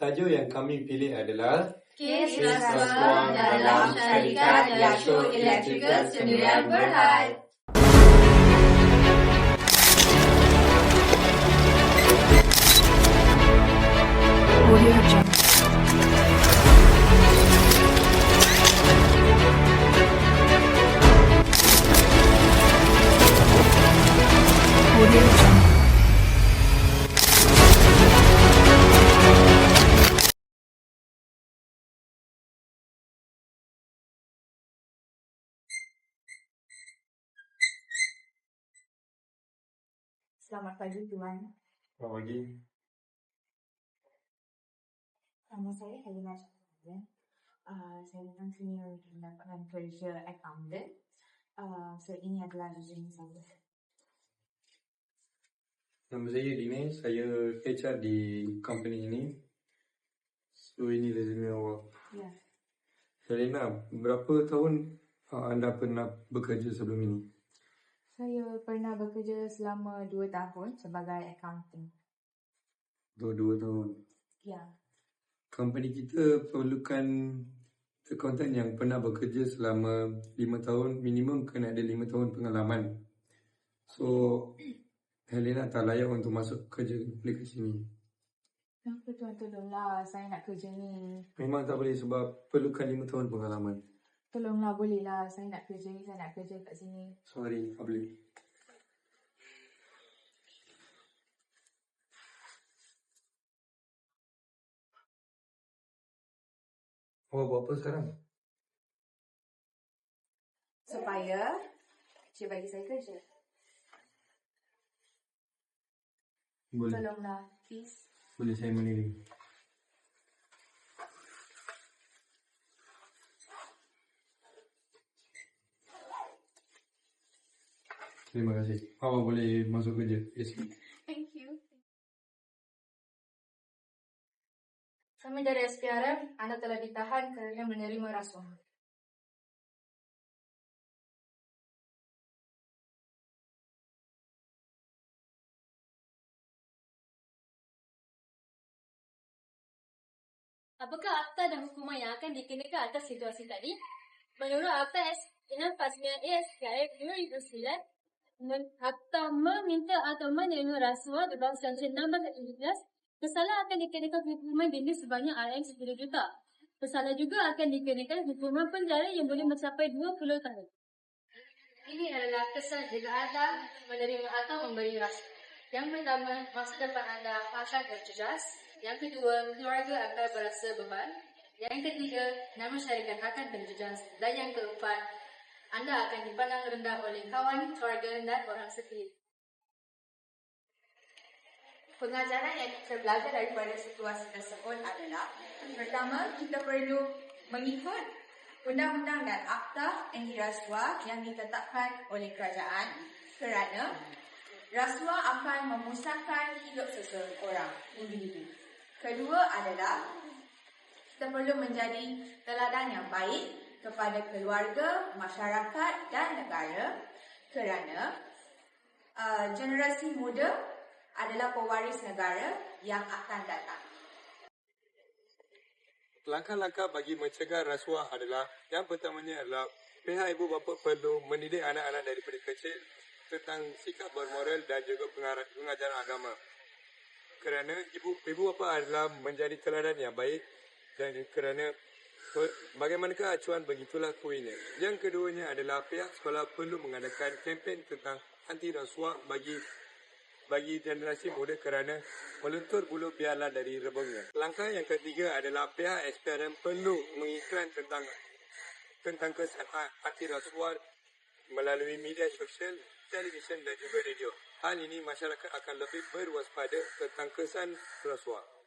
Tajuk yang kami pilih adalah Kes rasuah dalam syarikat Yasho Electrical Sembilan Berhad. Selamat pagi Tuan. Selamat pagi. Nama saya Helena Syahrian. Uh, saya datang sini untuk mendapatkan kerja accountant. Uh, so ini adalah resume saya. Nama saya Dinesh. Saya HR di company ini. So ini resume awak. Ya. Helena, berapa tahun uh, anda pernah bekerja sebelum ini? Saya pernah bekerja selama 2 tahun sebagai accountant. Dua, dua tahun. Ya. Company kita perlukan accountant yang pernah bekerja selama lima tahun. Minimum kena ada lima tahun pengalaman. So, Helena tak layak untuk masuk kerja dekat sini. Kenapa Tuan tolonglah saya nak kerja ni. Memang tak boleh sebab perlukan lima tahun pengalaman. Tolonglah bolehlah saya nak kerja ni. Saya nak kerja kat sini. Sorry, tak boleh. Awak buat apa sekarang? Supaya Cik bagi saya kerja. Boleh. Tolonglah. Please. Boleh saya meniru. Terima kasih. Awak boleh masuk kerja. Yes. Thank you. Kami dari SPRM, anda telah ditahan kerana menerima rasuah. Apakah akta dan hukuman yang akan dikenakan atas situasi tadi? Menurut akta SPM Pasmian ASKF 2009, akta meminta atau menerima rasuah berbawah Seksyen 16 Pesalah akan dikenakan hukuman denda sebanyak RM10 juta. Pesalah juga akan dikenakan hukuman penjara yang boleh mencapai 20 tahun. Ini adalah kesan jika anda menerima atau memberi rasuah. Yang pertama, masa depan anda akan berjejas. Yang kedua, keluarga akan berasa beban. Yang ketiga, nama syarikat akan berjejas. Dan yang keempat, anda akan dipandang rendah oleh kawan, keluarga dan orang sekeliling. Pengajaran yang kita belajar daripada situasi tersebut adalah Pertama, kita perlu mengikut undang-undang dan akta anti-rasuah yang ditetapkan oleh kerajaan kerana rasuah akan memusnahkan hidup seseorang, individu. Kedua adalah kita perlu menjadi teladan yang baik kepada keluarga, masyarakat dan negara kerana uh, generasi muda adalah pewaris negara yang akan datang. Langkah-langkah bagi mencegah rasuah adalah yang pertamanya adalah pihak ibu bapa perlu mendidik anak-anak daripada kecil tentang sikap bermoral dan juga pengajaran agama. Kerana ibu ibu bapa adalah menjadi teladan yang baik dan kerana bagaimanakah acuan begitulah kuinya. Yang keduanya adalah pihak sekolah perlu mengadakan kempen tentang anti rasuah bagi bagi generasi muda kerana meluntur bulu biarlah dari rebungnya. Langkah yang ketiga adalah pihak SPRM perlu mengiklan tentang tentang kesan anti rasuah melalui media sosial, televisyen dan juga radio. Hal ini masyarakat akan lebih berwaspada tentang kesan rasuah.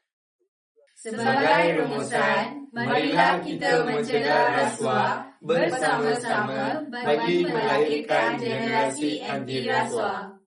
Sebagai rumusan, marilah kita mencegah rasuah bersama-sama bagi melahirkan generasi anti rasuah.